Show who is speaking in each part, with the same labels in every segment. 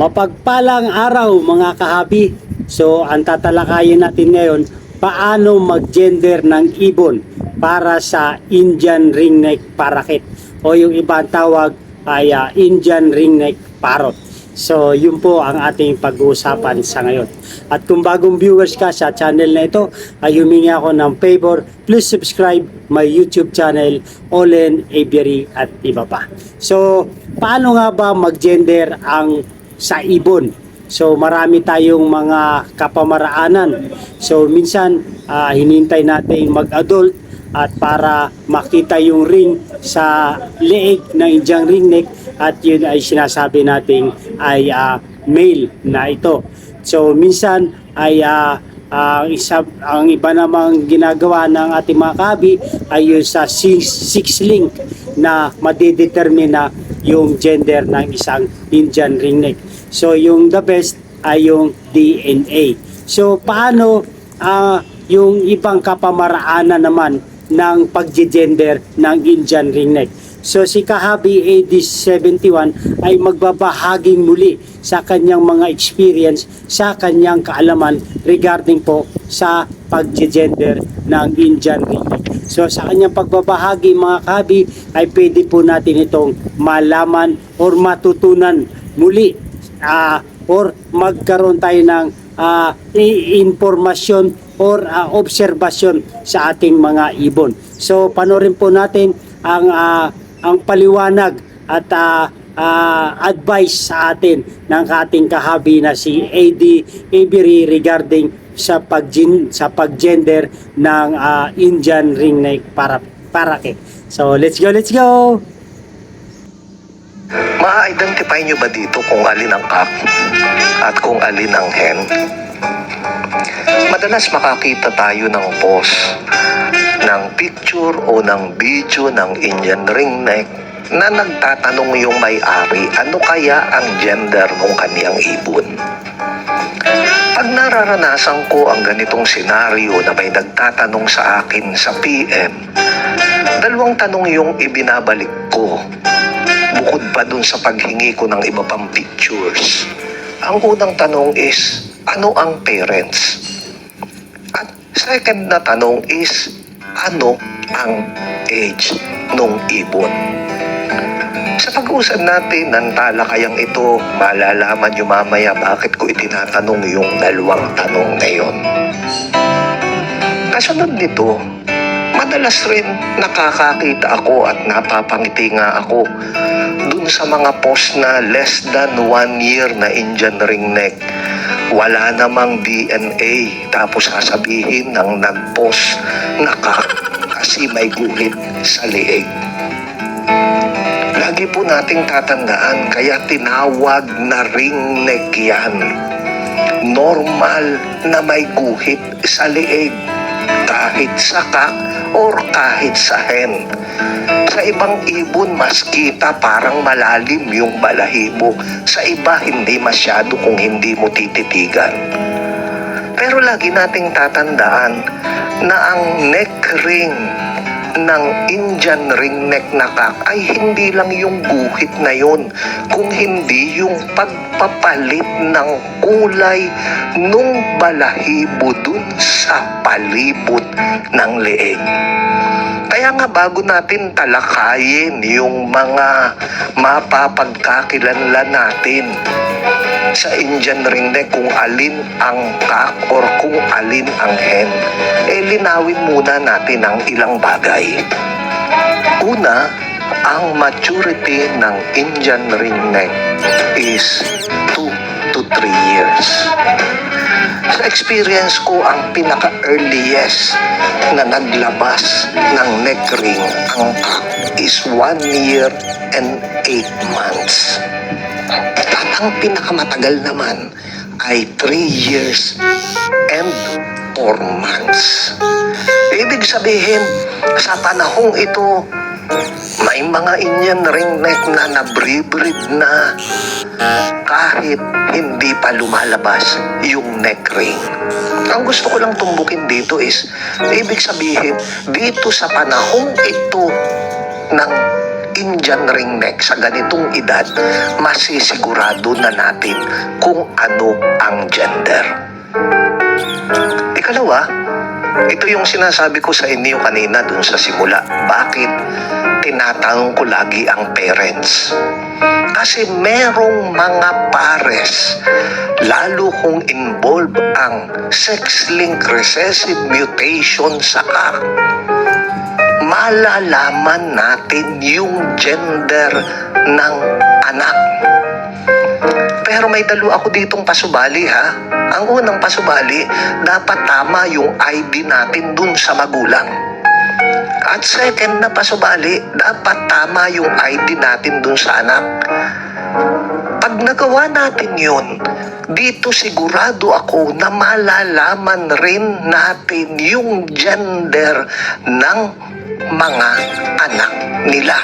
Speaker 1: Mapagpalang araw mga kahabi. So ang tatalakayin natin ngayon, paano mag-gender ng ibon para sa Indian ringneck parakeet o yung ibang tawag ay ah, Indian ringneck parrot. So yun po ang ating pag-uusapan sa ngayon. At kung bagong viewers ka sa channel na ito, ay humingi ako ng favor, please subscribe my YouTube channel, Olen Aviary at iba pa. So, paano nga ba mag-gender ang sa ibon? So, marami tayong mga kapamaraanan. So, minsan, ah, hinintay natin mag-adult at para makita yung ring sa leeg ng Indian ringneck at yun ay sinasabi nating ay ah, male na ito. So minsan ay ah, ang isa ang iba namang ginagawa ng ating mga kabi ay yung sa six, six link na madedetermine na yung gender ng isang Indian ringneck. So yung the best ay yung DNA. So paano ah, yung ibang kapamaraanan naman ng pagje-gender ng Indian ringneck. So si Kahabi AD71 ay magbabahaging muli sa kanyang mga experience, sa kanyang kaalaman regarding po sa pagje-gender ng Indian ringneck. So sa kanyang pagbabahagi mga Kahabi ay pwede po natin itong malaman or matutunan muli ah, or magkaroon tayo ng ah, i- informasyon or ah, obserbasyon sa ating mga ibon. So panorin po natin ang ah, ang paliwanag at ah, ah, advice sa atin ng ating kahabi na si AD Avery regarding sa paggin sa paggender ng ah, Indian ringneck para parakeet. So let's go, let's go.
Speaker 2: Ma-identify nyo ba dito kung alin ang cock at kung alin ang hen? Madalas makakita tayo ng post ng picture o ng video ng Indian ringneck na nagtatanong yung may-ari ano kaya ang gender ng kaniyang ibon. Pag nararanasan ko ang ganitong senaryo na may nagtatanong sa akin sa PM, dalawang tanong yung ibinabalik ko bukod pa dun sa paghingi ko ng iba pang pictures. Ang unang tanong is, ano ang parents? At second na tanong is, ano ang age ng ibon? Sa pag-uusap natin ng talakayang ito, malalaman nyo mamaya bakit ko itinatanong yung dalawang tanong na yon. Kasunod nito, madalas rin nakakakita ako at napapangiti nga ako dun sa mga post na less than one year na Indian ringneck. Wala namang DNA. Tapos sasabihin ng nag-post na ka kasi may guhit sa liig. Lagi po nating tatandaan kaya tinawag na ringneck yan. Normal na may guhit sa liig kahit sa kak or kahit sa hen. Sa ibang ibon, mas kita parang malalim yung balahibo. Sa iba, hindi masyado kung hindi mo tititigan. Pero lagi nating tatandaan na ang neck ring ng Indian ringneck na kak ay hindi lang yung guhit na yon, kung hindi yung pagpapalit ng kulay nung balahibo dun sa palibot ng leeg. Kaya nga bago natin talakayin yung mga mapapagkakilanlan natin sa Indian ringneck kung alin ang kak or kung alin ang hen, eh linawin muna natin ang ilang bagay. Una, ang maturity ng Indian ringneck is 2 to 3 years. Sa experience ko, ang pinaka-earliest na naglabas ng neck ring ang kak is 1 year and 8 months. At ang pinakamatagal naman ay 3 years and 4 months. Ibig sabihin, sa panahong ito, may mga Indian ringneck na nabreed na kahit hindi pa lumalabas yung neck ring. Ang gusto ko lang tumbukin dito is, ibig sabihin, dito sa panahong ito ng Indian ringneck sa ganitong edad, masisigurado na natin kung ano ang gender. Ikalawa, ito yung sinasabi ko sa inyo kanina dun sa simula. Bakit tinatanong ko lagi ang parents? Kasi merong mga pares, lalo kung involved ang sex-linked recessive mutation sa kak, malalaman natin yung gender ng anak. Pero may dalo ako ditong pasubali ha. Ang unang pasubali, dapat tama yung ID natin dun sa magulang. At second na pasubali, dapat tama yung ID natin dun sa anak. Pag nagawa natin yun, dito sigurado ako na malalaman rin natin yung gender ng mga anak nila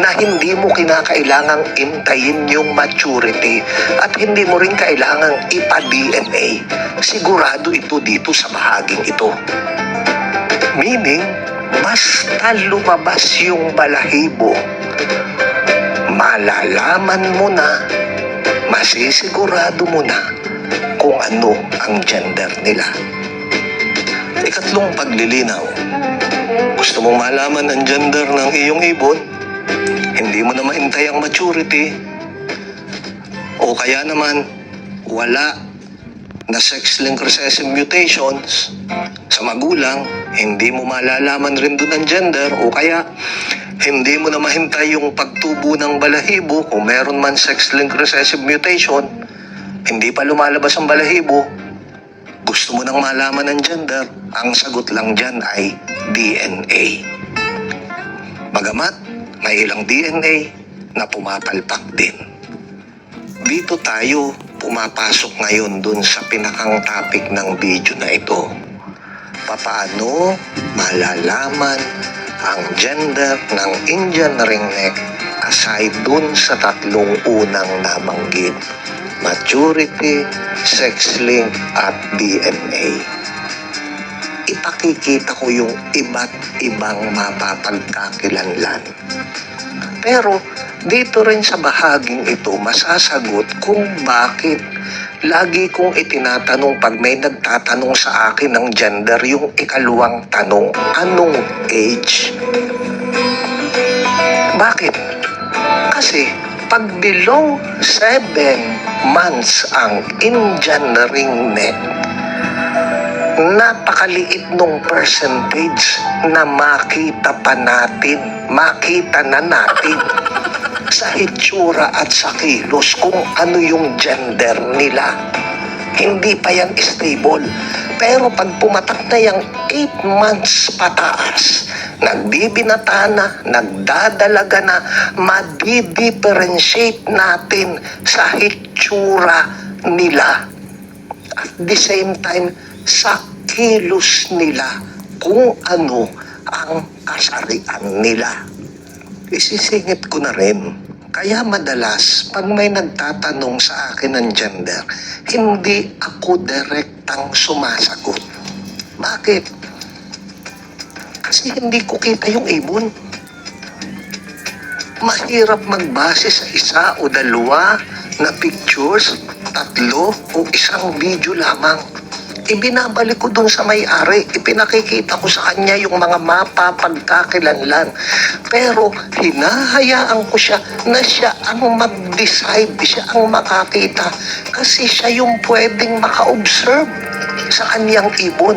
Speaker 2: na hindi mo kinakailangang intayin yung maturity at hindi mo rin kailangang ipa-DNA. Sigurado ito dito sa bahaging ito. Meaning, basta lumabas yung balahibo, malalaman mo na, masisigurado mo na kung ano ang gender nila. Ikatlong paglilinaw, gusto mong malaman ang gender ng iyong ibon, hindi mo na mahintay ang maturity, o kaya naman wala na sex-linked recessive mutations. Sa magulang, hindi mo malalaman rin doon ang gender. O kaya hindi mo na mahintay yung pagtubo ng balahibo. Kung meron man sex-linked recessive mutation, hindi pa lumalabas ang balahibo, gusto mo nang malaman ang gender, ang sagot lang dyan ay DNA. Bagamat may ilang DNA na pumapalpak din. Dito tayo pumapasok ngayon dun sa pinakang topic ng video na ito. Papaano malalaman ang gender ng Indian ringneck aside dun sa tatlong unang nabanggit maturity, sex link, at DNA. Ipakikita ko yung iba't ibang mapapagkakilanlan. Pero dito rin sa bahaging ito masasagot kung bakit lagi kong itinatanong pag may nagtatanong sa akin ng gender yung ikaluwang tanong, anong age? Bakit? Kasi pag below 7 months ang Indian ring neck, napakaliit nung percentage na makita pa natin, makita na natin sa hitsura at sa kilos kung ano yung gender nila. Hindi pa yan stable. Pero pag pumatak na yung 8 months pataas, nagbibinata na, nagdadalaga na, madi-differentiate natin sa hitsura nila. At the same time, sa kilos nila kung ano ang kasarian nila. Isisingit ko na rin. Kaya madalas, pag may nagtatanong sa akin ng gender, hindi ako direktang sumasagot. Bakit? Kasi hindi ko kita yung ibon. Mahirap magbase sa isa o dalawa na pictures, tatlo o isang video lamang. Ibinabalik ko dun sa may-ari. Ipinakikita ko sa kanya yung mga mapa pagkakilanlan. Pero hinahayaan ko siya na siya ang mag-decide, siya ang makakita. Kasi siya yung pwedeng maka-observe sa kanyang ibon.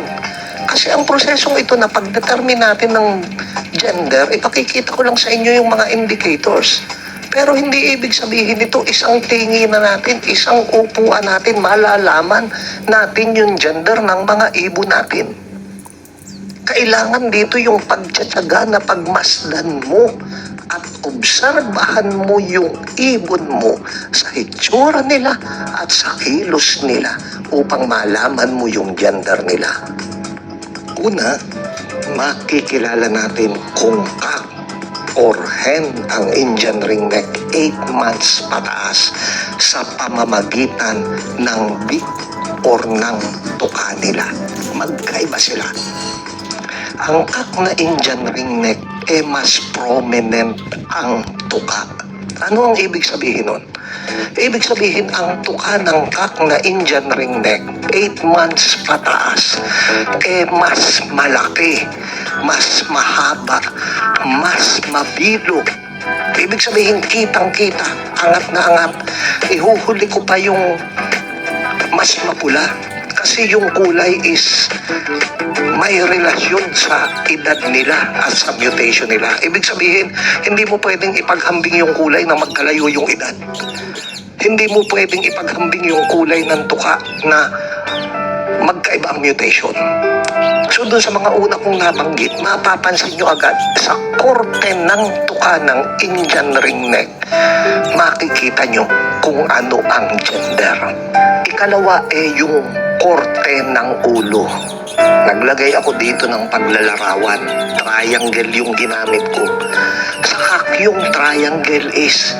Speaker 2: Kasi ang prosesong ito na pagdetermine natin ng gender, ipakikita ko lang sa inyo yung mga indicators. Pero hindi ibig sabihin nito isang tingi na natin, isang upuan natin, malalaman natin yung gender ng mga ibon natin. Kailangan dito yung pagtsatsaga na pagmasdan mo at obserbahan mo yung ibon mo sa hitsura nila at sa kilos nila upang malaman mo yung gender nila. Una, makikilala natin kung kak or hen ang Indian ringneck 8 months pataas sa pamamagitan ng beak or ng tuka nila. Magkaiba sila. Ang kak na Indian ringneck eh mas prominent ang tuka. Ano ang ibig sabihin nun? Ibig sabihin, ang tuka ng kak na Indian ringneck, 8 months pataas, eh mas malaki, mas mahaba, mas mabilog. Ibig sabihin, kitang-kita, angat na angat. Ihuhuli ko pa yung mas mapula. Kasi yung kulay is may relasyon sa edad nila at sa mutation nila. Ibig sabihin, hindi mo pwedeng ipaghambing yung kulay na magkalayo yung edad. Hindi mo pwedeng ipaghambing yung kulay ng tuka na magkaiba ang mutation. So doon sa mga una kong nabanggit, mapapansin nyo agad sa korte ng tuka ng Indian ringneck, makikita nyo kung ano ang gender. Ikalawa eh yung korte ng ulo. Naglagay ako dito ng paglalarawan. Triangle yung ginamit ko. Sa kak yung triangle is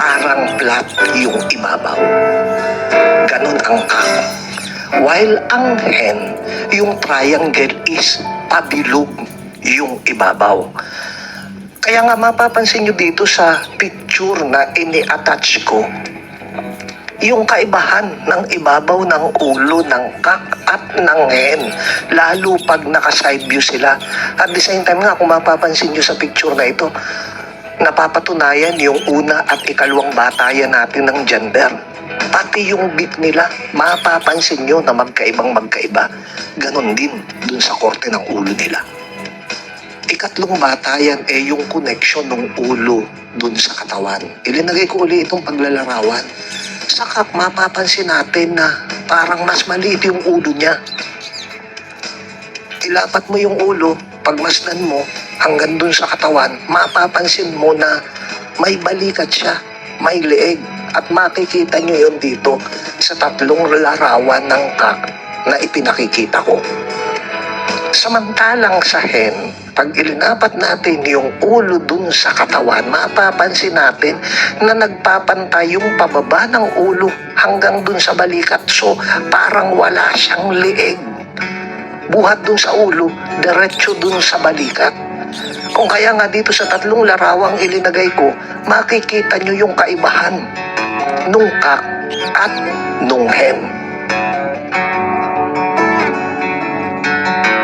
Speaker 2: parang flat yung ibabaw. Ganon ang kak. While ang hen, yung triangle is pabilog yung ibabaw. Kaya nga mapapansin nyo dito sa picture na ini-attach ko, yung kaibahan ng ibabaw ng ulo ng kak at ng hen, lalo pag naka-side view sila. At the same time nga, kung mapapansin nyo sa picture na ito, napapatunayan yung una at ikalawang batayan natin ng gender. Pati yung beat nila, mapapansin nyo na magkaibang magkaiba. Ganon din dun sa korte ng ulo nila. Ikatlong batayan eh yung connection ng ulo dun sa katawan. Ilinagay ko uli itong paglalarawan. Saka mapapansin natin na parang mas maliit yung ulo niya. Ilapat mo yung ulo, pagmasdan mo hanggang dun sa katawan, mapapansin mo na may balikat siya, may leeg. At makikita nyo yun dito sa tatlong larawan ng kak na ipinakikita ko. Samantalang sa hen, pag ilinapat natin yung ulo dun sa katawan, mapapansin natin na nagpapantay yung pababa ng ulo hanggang dun sa balikat. So, parang wala siyang lieg. Buhat dun sa ulo, diretso dun sa balikat. Kung kaya nga dito sa tatlong larawang ilinagay ko, makikita nyo yung kaibahan nung kak at nung hen.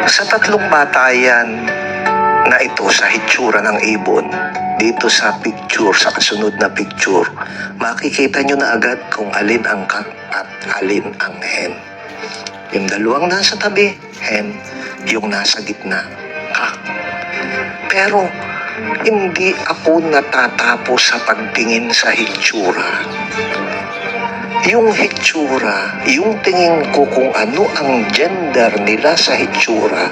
Speaker 2: Sa tatlong batayan na ito sa hitsura ng ibon, dito sa picture, sa kasunod na picture, makikita nyo na agad kung alin ang kak at alin ang hen. Yung dalawang nasa tabi, hen, yung nasa gitna, kak. Pero hindi ako natatapos sa pagtingin sa hitsura. Yung hitsura, yung tingin ko kung ano ang gender nila sa hitsura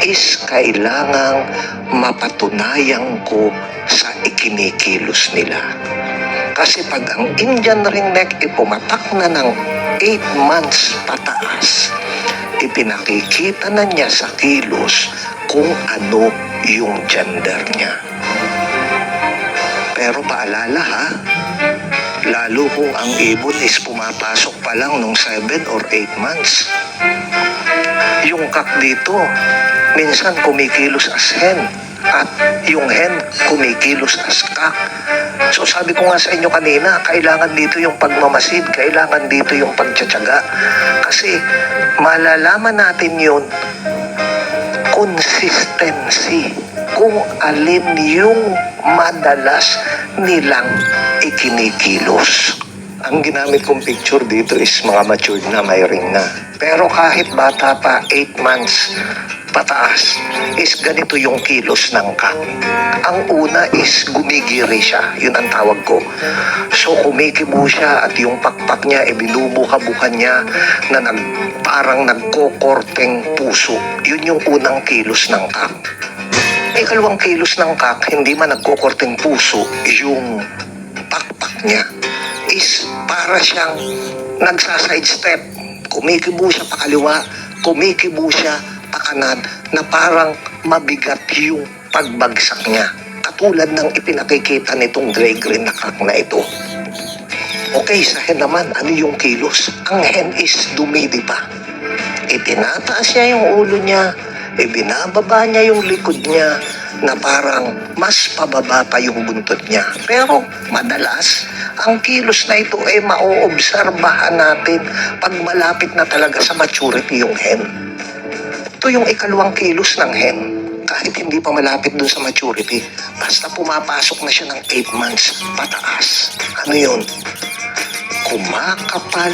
Speaker 2: is kailangang mapatunayan ko sa ikinikilos nila. Kasi pag ang Indian ringneck ay pumatak na ng 8 months pataas, ipinakikita na niya sa kilos kung ano yung gender niya. Pero paalala ha, lalo kung ang ibon is pumapasok pa lang nung 7 or 8 months. Yung kak dito, minsan kumikilos as hen at yung hen kumikilos as kak. So sabi ko nga sa inyo kanina, kailangan dito yung pagmamasid, kailangan dito yung pagtsatsaga. Kasi malalaman natin yun consistency kung alin yung madalas nilang ikinikilos. Ang ginamit kong picture dito is mga matured na may ring na. Pero kahit bata pa, 8 months pataas, is ganito yung kilos ng kak. Ang una is gumigiri siya, yun ang tawag ko. So kumikibo siya at yung pakpak niya, e binubuka-bukan niya na nag, parang nagkokorteng puso. Yun yung unang kilos ng kak. Ikalawang kilos ng kak, hindi man nagkokorteng puso, yung pakpak niya is para siyang nagsa-side step. Kumikibo siya pakaliwa, kumikibo siya pakanan na parang mabigat yung pagbagsak niya. Katulad ng ipinakikita nitong gray green na kak na ito. Okay, sa hen naman, ano yung kilos? Ang hen is dumidi pa. Itinataas niya yung ulo niya, ibinababa niya yung likod niya, na parang mas pababa pa yung buntot niya. Pero madalas, ang kilos na ito ay maoobserbahan natin pag malapit na talaga sa maturity yung hen. Ito yung ikalawang kilos ng hen. Kahit hindi pa malapit dun sa maturity, basta pumapasok na siya ng 8 months pataas. Ano yun? Kumakapal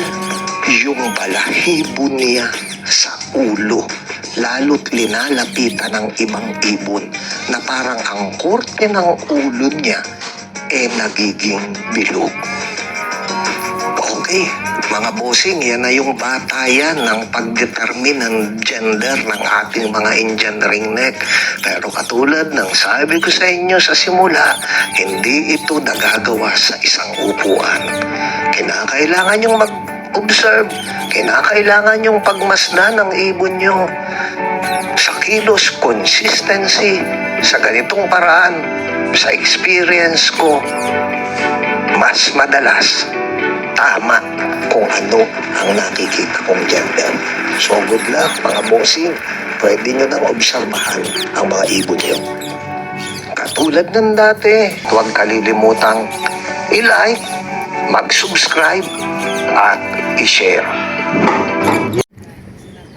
Speaker 2: yung balahibo niya sa ulo. Lalo't linalapitan ng ibang ibon na parang ang korte ng ulo niya eh nagiging bilog. Okay, mga bossing, yan na yung batayan ng pagdetermine ng gender ng ating mga Indian ringneck. Pero katulad ng sabi ko sa inyo sa simula, hindi ito nagagawa sa isang upuan. Kinakailangan yung mag-observe, kinakailangan yung pagmasdan ng ibon nyo sa kilos, consistency, sa ganitong paraan, sa experience ko, mas madalas tama kung ano ang nakikita kong gender. So good luck mga bossing. Pwede nyo nang obserbahan ang mga ibon nyo. Katulad ng dati, huwag kalilimutang i-like, mag-subscribe, at i-share.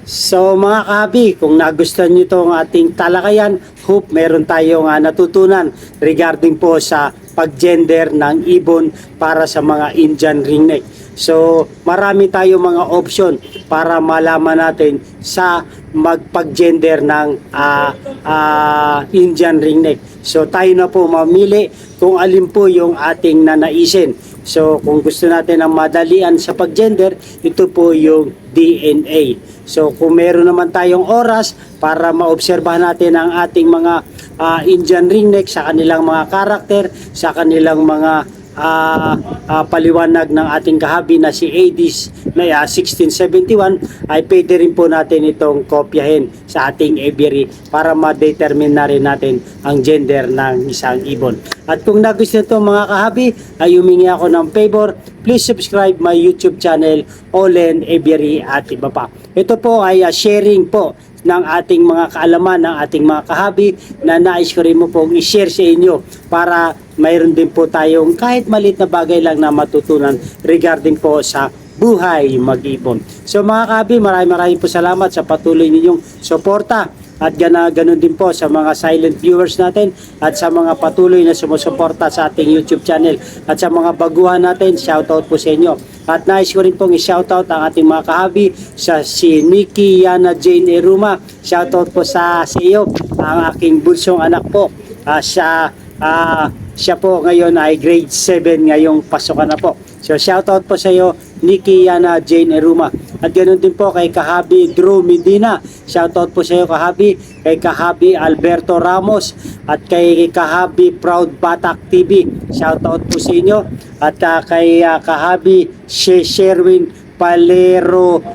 Speaker 1: So mga kahabi, kung nagustuhan nyo itong ating talakayan, hope meron tayong ah, natutunan regarding po sa pag-gender ng ibon para sa mga Indian ringneck. So marami tayong mga option para malaman natin sa magpag-gender ng ah, ah, Indian ringneck. So tayo na po mamili kung alin po yung ating nanaisin. So kung gusto natin ng madalian sa pag-gender, ito po yung DNA. So kung meron naman tayong oras para maobserbahan natin ang ating mga ah, Indian ringneck sa kanilang mga karakter, sa kanilang mga ah, ah, paliwanag ng ating kahabi na si Aedis na ah, 1671 ay pwede rin po natin itong kopyahin sa ating aviary para ma-determine na rin natin ang gender ng isang ibon. At kung nagustuhan ito mga kahabi ay humingi ako ng favor, please subscribe my YouTube channel Olen Aviary at iba pa. Ito po ay ah, sharing po ng ating mga kaalaman, ng ating mga kahabi na nais ko rin mo pong i-share sa inyo para mayroon din po tayong kahit malit na bagay lang na matutunan regarding po sa buhay mag-ibon. So mga kahabi, maraming maraming po salamat sa patuloy ninyong suporta at gana, ganun din po sa mga silent viewers natin at sa mga patuloy na sumusuporta sa ating YouTube channel at sa mga baguhan natin, shoutout po sa inyo. At nais ko rin pong i-shoutout ang ating mga kahabi sa si Nikki Yana Jane Eruma. Shoutout po sa sa iyo, ang aking bunsong anak po. Ah, siya, ah, siya po ngayon ay grade 7 ngayong pasukan na po. So shoutout po sa iyo, Nikki Yana Jane Eruma. At ganoon din po kay Kahabi Drew Medina. Shoutout po sa iyo Kahabi, kay Kahabi Alberto Ramos at kay Kahabi Proud Batak TV. Shoutout po sa inyo at ah, kay ah, Kahabi She- Sherwin Palero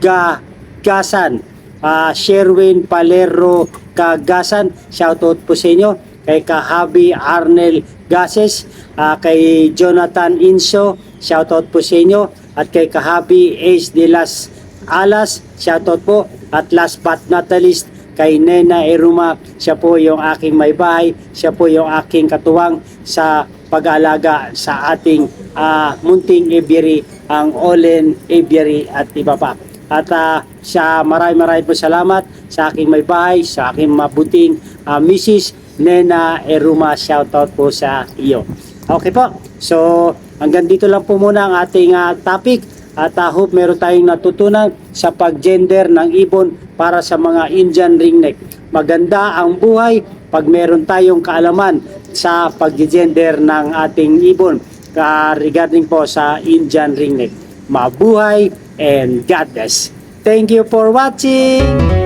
Speaker 1: Ga Gasan. Ah, Sherwin Palero Kagasan. Shoutout po sa inyo kay Kahabi Arnel Gases, ah, kay Jonathan Inso, shoutout po sa inyo, at kay Kahabi Ace de las Alas, shoutout po, at last but not the least, kay Nena Eruma, siya po yung aking may bahay, siya po yung aking katuwang sa pag-aalaga sa ating ah, munting aviary, ang Olen Aviary at iba pa. At ah, sa maraming maraming po salamat sa aking may bahay, sa aking mabuting ah, Mrs. Nena Eruma. Shoutout po sa iyo. Okay po. So, hanggang dito lang po muna ang ating ah, topic. At ah, hope meron tayong natutunan sa pag-gender ng ibon para sa mga Indian ringneck. Maganda ang buhay pag meron tayong kaalaman sa pag-gender ng ating ibon ah, regarding po sa Indian ringneck. Mabuhay and God bless. Thank you for watching!